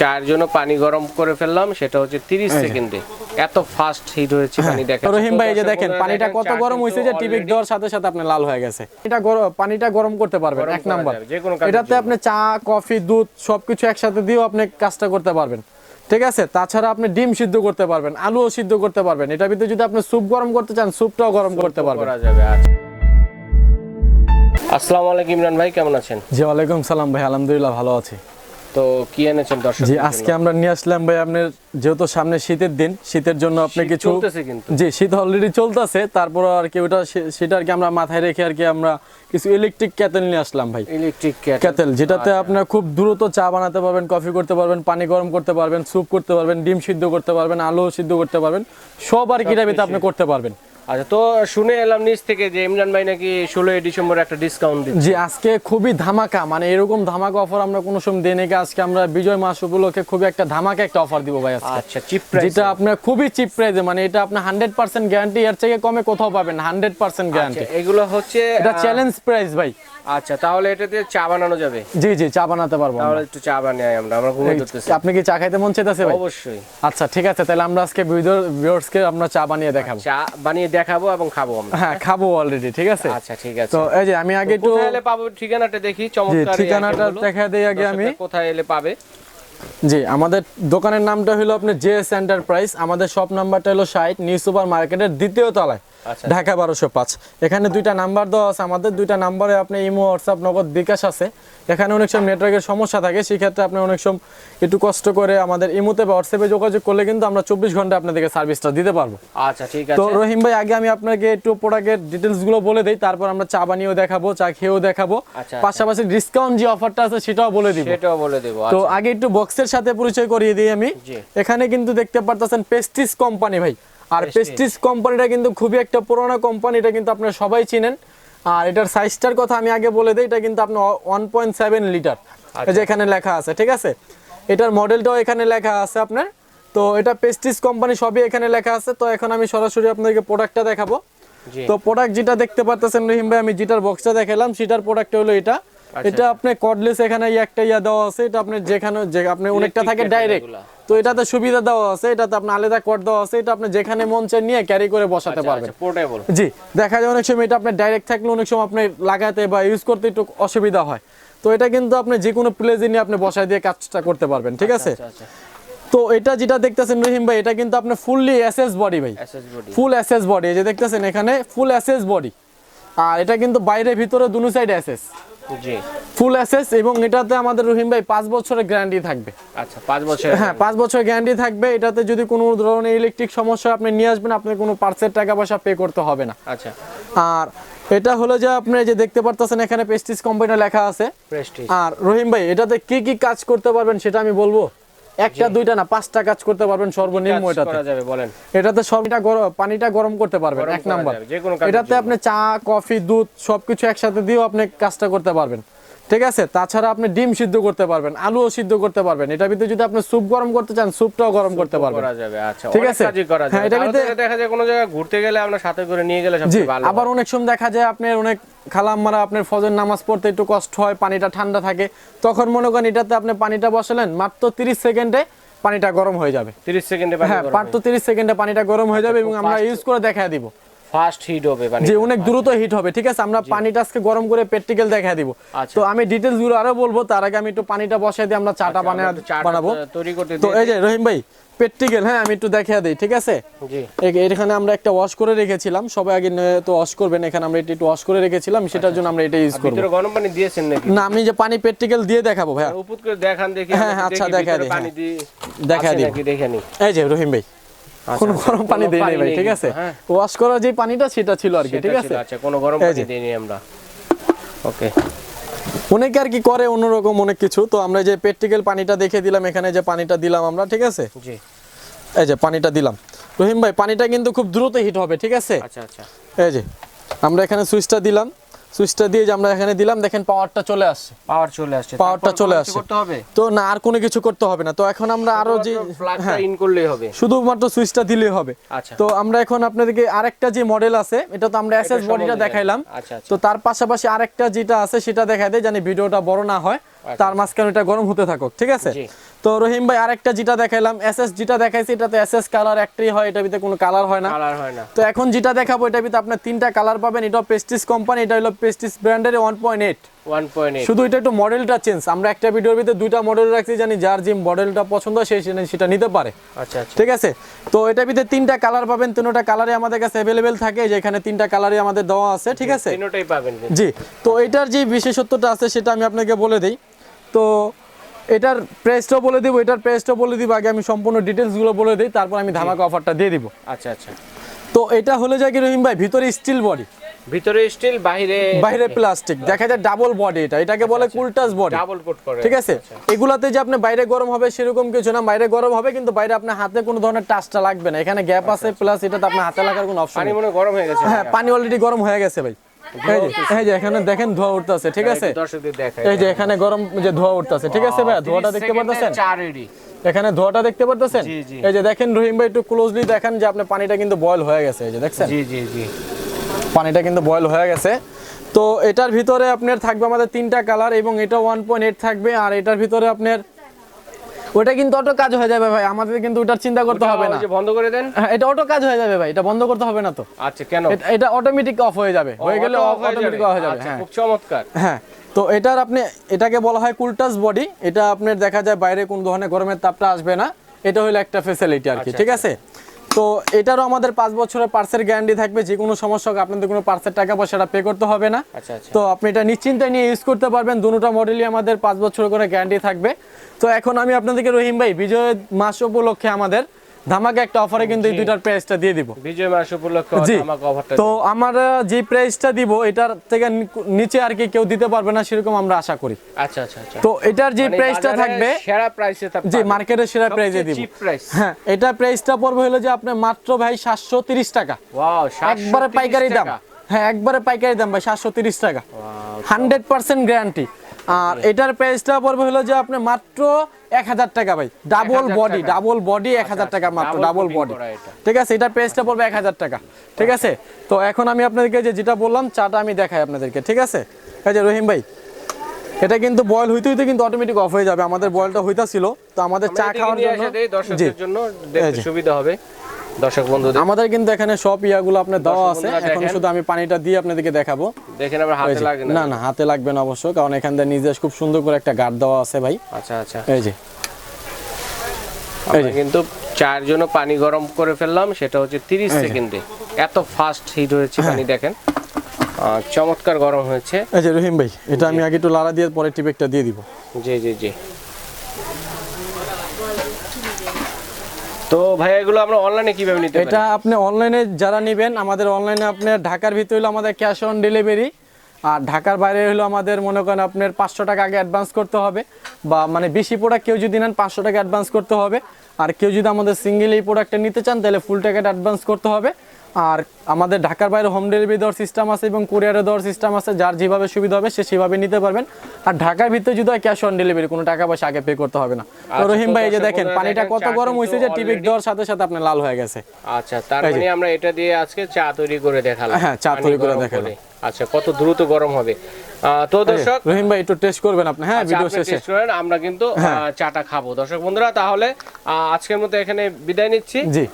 চায়ের জন্য পানি গরম করে ফেললাম সেটা হচ্ছে তিরিশ এই যে। সেকেন্ডে। এত ফাস্ট হিট হয়েছে পানি দেখা হ্যাঁ, রহিম ভাই এই যে দেখেন পানিটা কত গরম হয়েছে যে টিপিক দেওয়ার সাথে সাথে আপনার লাল হয়ে গেছে। এটা পানিটা গরম করতে পারবেন এক নাম্বার। এটাতে আপনি চা কফি দুধ সবকিছু একসাথে দিয়েও আপনি কাজটা করতে পারবেন। ঠিক আছে? তাছাড়া আপনি ডিম সিদ্ধ করতে পারবেন আলুও সিদ্ধ করতে পারবেন। এটার ভিতরে যদি আপনি স্যুপ গরম করতে চান স্যুপটাও গরম করতে পারবেন। আচ্ছা। আসসালামু আলাইকুম ইমরান ভাই কেমন আছেন? জি ওয়ালাইকুম সালাম ভাই আলহামদুলিল্লাহ ভালো আছি। তো কি এনেছেন দর্শক জি আজকে আমরা নিয়ে আসলাম ভাই আপনার যেহেতু সামনে শীতের দিন শীতের জন্য আপনি কিছু। জি শীত অলরেডি চলতেছে তারপর আর কি ওটা সেটা আর কি আমরা মাথায় রেখে আর কি আমরা কিছু ইলেকট্রিক ক্যাটেল নিয়ে আসলাম ভাই। ইলেকট্রিক ক্যাটেল যেটাতে আচ্ছা। আপনার খুব দ্রুত চা বানাতে পারবেন কফি করতে পারবেন পানি গরম করতে পারবেন স্যুপ করতে পারবেন ডিম সিদ্ধ করতে পারবেন আলু সিদ্ধ করতে পারবেন সব আর কি আপনি করতে পারবেন। আচ্ছা তো শুনে এলাম নিচ থেকে যে ইমরান ভাই নাকি ষোলোই ডিসেম্বর একটা ডিসকাউন্ট দিচ্ছে। জি আজকে খুবই ধামাকা মানে এরকম ধামাকা অফার আমরা কোনো সময় দিই নাকি আজকে আমরা বিজয় মাস উপলক্ষে খুবই একটা ধামাকা একটা অফার দিব ভাই আজকে। আচ্ছা চিপ প্রাইস যেটা আপনার খুবই চিপ প্রাইসে মানে এটা আপনি হান্ড্রেড পার্সেন্ট গ্যারান্টি এর থেকে কমে কোথাও পাবেন হান্ড্রেড পার্সেন্ট গ্যারান্টি এগুলো হচ্ছে এটা চ্যালেঞ্জ প্রাইস ভাই। আচ্ছা তাহলে এটাতে চা বানানো যাবে? জি জি চা বানাতে পারব। তাহলে একটু চা বানিয়ে আমরা আমরা ঘুমিয়ে ধরতেছি আপনি কি চা খাইতে মন চাইতেছে ভাই? অবশ্যই। আচ্ছা ঠিক আছে তাহলে আমরা আজকে ভিউয়ার্সকে আমরা চা বানিয়ে দেখাবো। চা বানিয়ে দেখাবো এবং খাব আমরা। হ্যাঁ খাব অলরেডি ঠিক আছে? আচ্ছা ঠিক আছে। তো এই যে আমি আগে একটু কোথায় এলে পাবো ঠিকানাটা দেখি জি চমৎকার ঠিকানাটা। দেখা দেই আগে আমি। কোথায় এলে পাবে? জি আমাদের দোকানের নামটা হলো আপনার জেএস এন্টারপ্রাইজ আমাদের শপ নাম্বারটা হলো ষাট নিউ সুপার মার্কেটের দ্বিতীয় তলায়। ঢাকা বারোশো পাঁচ। এখানে দুইটা নাম্বার দেওয়া আছে। আমাদের দুইটা নাম্বারে আপনি ইমো হোয়াটসঅ্যাপ নগদ বিকাশ আছে। এখানে অনেক সময় নেটওয়ার্কের সমস্যা থাকে সেক্ষেত্রে আপনি অনেক সময় একটু কষ্ট করে আমাদের ইমোতে বা হোয়াটসঅ্যাপে যোগাযোগ করলে কিন্তু আমরা চব্বিশ ঘণ্টা আপনাদেরকে সার্ভিসটা দিতে পারব। আচ্ছা ঠিক আছে। তো রহিম ভাই আগে আমি আপনাকে একটু প্রোডাক্টের ডিটেলসগুলো বলে দিই তারপর আমরা চা বানিয়েও দেখাবো চা খেয়েও দেখাবো। আচ্ছা। পাশাপাশি ডিসকাউন্ট যে অফারটা আছে সেটাও বলে দিব। সেটাও বলে দেবো তো আচ্ছা। আগে একটু বক্সের সাথে পরিচয় করিয়ে দিই আমি। এখানে কিন্তু দেখতে পারতেছেন পেস্টিস কোম্পানি ভাই। আর। পেস্টিস কোম্পানিটা কিন্তু খুবই একটা পুরোনো কোম্পানি এটা কিন্তু আপনারা সবাই চিনেন আর এটার সাইজটার কথা আমি আগে বলে দিই এটা কিন্তু আপনার ওয়ান পয়েন্ট সেভেন লিটার আচ্ছা। যে এখানে লেখা আছে ঠিক আছে এটার মডেলটাও এখানে লেখা আছে আপনার তো এটা পেস্টিস কোম্পানি সবই এখানে লেখা আছে তো এখন আমি সরাসরি আপনাদেরকে প্রোডাক্টটা দেখাবো তো প্রোডাক্ট যেটা দেখতে পারতেছেন রহিম ভাই আমি যেটার বক্সটা দেখালাম সেটার প্রোডাক্ট হলো এটা আচ্ছা। এটা আপনি কর্ডলেস এখানে একটা ইয়া দেওয়া আছে এটা আপনি যেখানে যে আপনি অনেকটা থাকে ডাইরেক্ট তো এটাতে সুবিধা দেওয়া আছে এটাতে আপনি আলাদা কর্ড দেওয়া আছে এটা আপনি যেখানে মন চায় নিয়ে ক্যারি করে বসাতে পারবেন। পোর্টেবল জি দেখা যায় অনেক সময় এটা আপনি ডাইরেক্ট থাকলে অনেক সময় আপনি লাগাতে বা ইউজ করতে একটু অসুবিধা হয়। তো এটা কিন্তু আপনি যে কোনো প্লেসে নিয়ে আপনি বসায় দিয়ে কাজটা করতে পারবেন ঠিক আছে? আচ্ছা আচ্ছা। তো এটা যেটা দেখতেছেন রহিম ভাই এটা কিন্তু আপনার ফুললি এসএস বডি ভাই। SS body full SS body এই যে দেখতেছেন এখানে ফুল এসএস বডি আর এটা কিন্তু বাইরে ভিতরে দুনো সাইড এসএস ফুল অ্যাসেস এবং এটাতে আমাদের রহিম ভাই পাঁচ বছরের গ্যারান্টি থাকবে। আচ্ছা পাঁচ বছর হ্যাঁ পাঁচ বছর গ্যারান্টি থাকবে। এটাতে যদি কোনো ধরনের ইলেকট্রিক সমস্যা আপনি নিয়ে আসবেন আপনার কোনো পার্সের টাকা পয়সা পে করতে হবে না। আচ্ছা। আর এটা হলো যে আপনি যে দেখতে পারতেছেন এখানে পেস্টিস কোম্পানি লেখা আছে। আর রহিম ভাই এটাতে কি কি কাজ করতে পারবেন সেটা আমি বলব? একটা দুইটা না পাঁচটা কাজ করতে পারবেন সর্বনিম্ন এটাতে। করা যাবে বলেন। এটাতে সবটা গরম পানিটা গরম করতে পারবেন এক নাম্বার। এটাতে আপনি চা কফি দুধ সবকিছু একসাথে দিয়েও আপনি কাজটা করতে পারবেন। ঠিক আছে? তাছাড়া আপনি ডিম সিদ্ধ করতে পারবেন আলুও সিদ্ধ করতে পারবেন। এটার ভিতরে যদি আপনি স্যুপ গরম করতে চান স্যুপটাও গরম করতে পারবেন। করা যাবে আচ্ছা ঠিক আছে? হ্যাঁ, তাহলে ভিতরে- দেখা যায় কোনো জায়গায় ঘুরতে গেলে আমরা সাথে করে নিয়ে গেলে সবচেয়ে ভালো আবার অনেক সময় দেখা যায় আপনার অনেক খালাম্মারা আপনার ফজর নামাজ পড়তে একটু কষ্ট হয় পানিটা ঠান্ডা থাকে। তখন মনে করেন এটাতে আপনি পানিটা বসালেন মাত্র তিরিশ সেকেন্ডে পানিটা গরম হয়ে যাবে। 30 সেকেন্ডে পানি হ্যাঁ মাত্র তিরিশ সেকেন্ডে পানিটা গরম হয়ে যাবে এবং আমরা ইউজ করে দেখা দিব। ফাস্ট হিট হবে অনেক দ্রুত হিট হবে ঠিক আছে? আমরা পানিটা আজকে গরম করে প্র্যাকটিক্যাল দেখা দিব। আচ্ছা। তো আমি ডিটেলসগুলো আরও বলব তার আগে আমি একটু পানিটা বসাই দিয়ে আমরা চাটা বানা- বানাবো। তৈরি করতে তো এই যে রহিম ভাই প্র্যাকটিক্যাল হ্যাঁ আমি একটু দেখিয়ে দিই ঠিক আছে? জি। এখানে আমরা একটা ওয়াশ করে রেখেছিলাম সবাই আগে তো ওয়াশ করবেন এখানে আমরা এটা একটু ওয়াশ করে রেখেছিলাম সেটার জন্য আমরা এটা ইউজ করব। ভিতরে গরম পানি দিয়েছেন নাকি? না আমি যে পানি প্র্যাকটিক্যাল দিয়ে দেখাবো ভাইয়া। উপর করে দেখান দেখি হ্যাঁ, আচ্ছা, দেখি দিই, পানি হ্যাঁ। দিয়ে দেখা দিই। নাকি দেখে এই যে রহিম ভাই। আচ্ছা, কোনো আচ্ছা, গরম পানি দেই নাই ভাই ঠিক আছে? হ্যাঁ। ওয়াশ করা যে পানিটা সেটা ছিল আর কি ঠিক আছে? আচ্ছা কোনো গরম পানি যে। দিইনি আমরা। ওকে অনেকে আর কি করে অন্যরকম অনেক কিছু তো আমরা যে প্র্যাকটিক্যাল পানিটা দেখে দিলাম এখানে যে পানিটা দিলাম আমরা ঠিক আছে? জি। এই যে পানিটা দিলাম। রহিম ভাই পানিটা কিন্তু খুব দ্রুত হিট হবে ঠিক আছে? আচ্ছা আচ্ছা। এই যে আমরা এখানে সুইচটা দিলাম। সুইচটা দিয়ে যে আমরা এখানে দিলাম দেখেন পাওয়ারটা চলে আসছে। পাওয়ার চলে আসছে। পাওয়ারটা চলে আসছে। করতে হবে? তো না আর কোনো কিছু করতে হবে না। তো এখন আমরা আরও যে প্লাগটা হ্যাঁ। ইন করলেই হবে। শুধুমাত্র সুইচটা দিলেই হবে। আচ্ছা। তো আমরা এখন আপনাদেরকে আরেকটা যে মডেল আছে এটা তো আমরা এসএস বডিটা দেখাইলাম। আচ্ছা আচ্ছা। তো তার পাশাপাশি আরেকটা যেটা আছে সেটা দেখা দেয় জানি ভিডিওটা বড় না হয়। তার মাঝখানে এটা গরম হতে থাকুক ঠিক আছে? তো রহিম ভাই আরেকটা যেটা দেখাইলাম এসএস যেটা দেখাইছি এটাতে এসএস কালার একটাই হয় এটা ভিতরে কোনো কালার হয় না। কালার হয় না। তো এখন যেটা দেখাবো এটা ভিতরে আপনার তিনটা কালার পাবেন এটা পেস্টিস কোম্পানি এটা হলো পেস্টিস ব্র্যান্ডের one point eight one point eight শুধু এটা একটু মডেলটা চেঞ্জ আমরা একটা ভিডিওর ভিতরে দুইটা মডেল রাখছি জানি যার যে মডেলটা পছন্দ সেই সেটা নিতে পারে। আচ্ছা আচ্ছা। ঠিক আছে? তো এটা ভিতরে তিনটা কালার পাবেন তিনটা কালারে আমাদের কাছে অ্যাভেলেবেল থাকে যেখানে তিনটা কালারই আমাদের দেওয়া আছে ঠিক আছে? তিনটাই পাবেন জি তো এটার যে বিশেষত্বটা আছে সেটা আমি আপনাকে বলে দিই। তো এটার প্রাইসটাও বলে দিব এটার প্রাইসটাও বলে দিব আগে আমি সম্পূর্ণ ডিটেলসগুলো বলে দিই তারপর আমি ধামাকা অফারটা দিয়ে দিব। আচ্ছা আচ্ছা। তো এটা হলে যায় কি রহিম ভাই ভিতরে স্টিল বডি ভিতরে স্টিল বাইরে বাইরে প্লাস্টিক দেখা যায় ডাবল বডি এটা এটাকে বলে কুলটাস বডি ডাবল কোট করে ঠিক আছে? এগুলাতে যে আপনি বাইরে গরম হবে সেরকম কিছু না বাইরে গরম হবে কিন্তু বাইরে আপনার হাতে কোনো ধরনের টাচটা লাগবে না। এখানে গ্যাপ আছে প্লাস এটাতে আপনার হাতে লাগার কোনো অপশন পানি মনে গরম হয়ে গেছে। হ্যাঁ পানি অলরেডি গরম হয়ে গেছে ভাই। এই যে এখানে দেখেন ধোয়া উঠতেছে ঠিক আছে? একটু দর্শকদের দেখাই এই যে এখানে গরম যে ধোয়া উঠতেছে ঠিক আছে ভাই ধোয়াটা দেখতে পারতেছেন? এখানে ধোয়াটা দেখতে পারতেছেন? জি, জি। এই যে দেখেন রহিম ভাই একটু ক্লোজলি দেখেন যে আপনার পানিটা কিন্তু বয়েল হয়ে গেছে এই যে দেখছেন? জি জি জি। পানিটা কিন্তু বয়েল হয়ে গেছে। তো এটার ভিতরে আপনার থাকবে আমাদের তিনটা কালার এবং এটা ওয়ান পয়েন্ট এইট থাকবে আর এটার ভিতরে আপনার ওটা কিন্তু অটো কাজ হয়ে যাবে ভাই আমাদের কিন্তু ওটার চিন্তা করতে হবে না। বন্ধ করে দেন? হ্যাঁ, এটা অটো কাজ হয়ে যাবে ভাই এটা বন্ধ করতে হবে না তো। আচ্ছা কেন? এটা- অটোমেটিক অফ হয়ে যাবে হয়ে গেলে অফ অটোমেটিক অফ হয়ে যাবে আচ্ছা, হ্যাঁ। খুব চমৎকার। হ্যাঁ তো এটার আপনি এটাকে বলা হয় কুলটাস বডি এটা আপনার দেখা যায় বাইরে কোন ধরনের গরমের তাপটা আসবে না এটা হলো একটা ফেসিলিটি আর কি আচ্ছা, ঠিক আছে? তো এটারও আমাদের পাঁচ বছরের পার্সের গ্যারান্টি থাকবে যে কোনো সমস্যা হোক আপনাদের কোনো পার্সের টাকা পয়সাটা পে করতে হবে না। আচ্ছা আচ্ছা। তো আপনি এটা নিশ্চিন্তে নিয়ে ইউজ করতে পারবেন দুটো মডেলই আমাদের পাঁচ বছর করে গ্যারান্টি থাকবে। তো এখন আমি আপনাদেরকে রহিম ভাই বিজয় মাস উপলক্ষে আমাদের ধামাকা একটা অফারে কিন্তু এই দুইটার প্রাইসটা দিয়ে দিব। বিজয় মাস উপলক্ষে অফারটা তো আমরা যে প্রাইসটা দিব এটার থেকে নিচে আর কি কেউ দিতে পারবে না সেরকম আমরা আশা করি। আচ্ছা আচ্ছা আচ্ছা। তো এটার যে মানে প্রাইসটা থাকবে সেরা প্রাইসে জি মার্কেটের সেরা প্রাইসে দিব। হ্যাঁ এটা প্রাইসটা পড়বে হলো যে আপনার মাত্র ভাই সাতশো তিরিশ টাকা। ওয়াও একবারে পাইকারি দাম। হ্যাঁ একবারে পাইকারি দাম ভাই সাতশো তিরিশ টাকা। হান্ড্রেড পার্সেন্ট গ্যারান্টি আর এটার প্রাইসটা পড়বে হলো যে আপনি মাত্র এক হাজার টাকা ভাই। ডাবল বডি ডাবল বডি এক হাজার টাকা মাত্র ডাবল বডি ঠিক আছে এটার প্রাইসটা পড়বে এক হাজার টাকা। ঠিক আছে? তো এখন আমি আপনাদেরকে যে যেটা বললাম চাটা আমি দেখাই আপনাদেরকে ঠিক আছে? এই যে রহিম ভাই এটা কিন্তু বয়েল হইতে হইতে কিন্তু অটোমেটিক অফ হয়ে যাবে। আমাদের বয়েলটা হইতাছিল। তো আমাদের চা খাওয়ার জন্য দর্শকদের জন্য সুবিধা হবে। দর্শক বন্ধুদের আমাদের কিন্তু এখানে সব ইয়াগুলো আপনার দেওয়া আছে। এখন শুধু আমি পানিটা দিয়ে আপনাদেরকে দেখাবো। দেখেন আবার হাতে যে, লাগে না না হাতে লাগবে না অবশ্য কারণ এখান থেকে নিজে খুব সুন্দর করে একটা গার্ড দেওয়া আছে ভাই। আচ্ছা আচ্ছা। এই যে। কিন্তু চায়ের জন্য পানি গরম করে ফেললাম সেটা হচ্ছে তিরিশ সেকেন্ডে। এত ফাস্ট হিট হয়েছে হ্যাঁ। পানি দেখেন। আহ, চমৎকার গরম হয়েছে। এই যে রহিম ভাই এটা আমি আগে একটু লাড়া দিয়ে পরে টিপেকটা দিয়ে দিব। জি জি জি। তো ভাই এগুলো আমরা অনলাইনে কীভাবে নিতে এটা আপনি অনলাইনে যারা নেবেন আমাদের অনলাইনে আপনার ঢাকার ভিতরে হলো আমাদের ক্যাশ অন ডেলিভারি আর ঢাকার বাইরে হলো আমাদের মনে করেন আপনার পাঁচশো টাকা আগে অ্যাডভান্স করতে হবে বা মানে বেশি প্রোডাক্ট কেউ যদি নেন পাঁচশো টাকা অ্যাডভান্স করতে হবে আর কেউ যদি আমাদের সিঙ্গেল এই প্রোডাক্টটা নিতে চান তাহলে ফুল টাকাটা অ্যাডভান্স করতে হবে। আর আমাদের ঢাকার বাইরে হোম ডেলিভারি দেওয়ার সিস্টেম আছে এবং কুরিয়ারে দেওয়ার সিস্টেম আছে যার যেভাবে সুবিধা হবে সে সেভাবে নিতে পারবেন। আর ঢাকার ভিতরে যদি হয় ক্যাশ অন ডেলিভারি কোনো টাকা পয়সা আগে পে করতে হবে না। তো আচ্ছা, রহিম ভাই এই যে দেখেন পানিটা কত গরম হয়েছে যে টিপিক দেওয়ার সাথে সাথে আপনার লাল হয়ে গেছে। আচ্ছা তার মানে আমরা এটা দিয়ে আজকে চা তৈরি করে দেখালাম। হ্যাঁ, চা তৈরি করে দেখালাম। আচ্ছা কত দ্রুত গরম হবে। তো দর্শক রহিম ভাই একটু টেস্ট করবেন আপনি। হ্যাঁ আচ্ছা, ভিডিও আপনি শেষে। হ্যাঁ। করেন, আমরা কিন্তু আহ, চাটা খাব। দর্শক বন্ধুরা তাহলে আজকের মতো এখানে বিদায় নিচ্ছি। জি।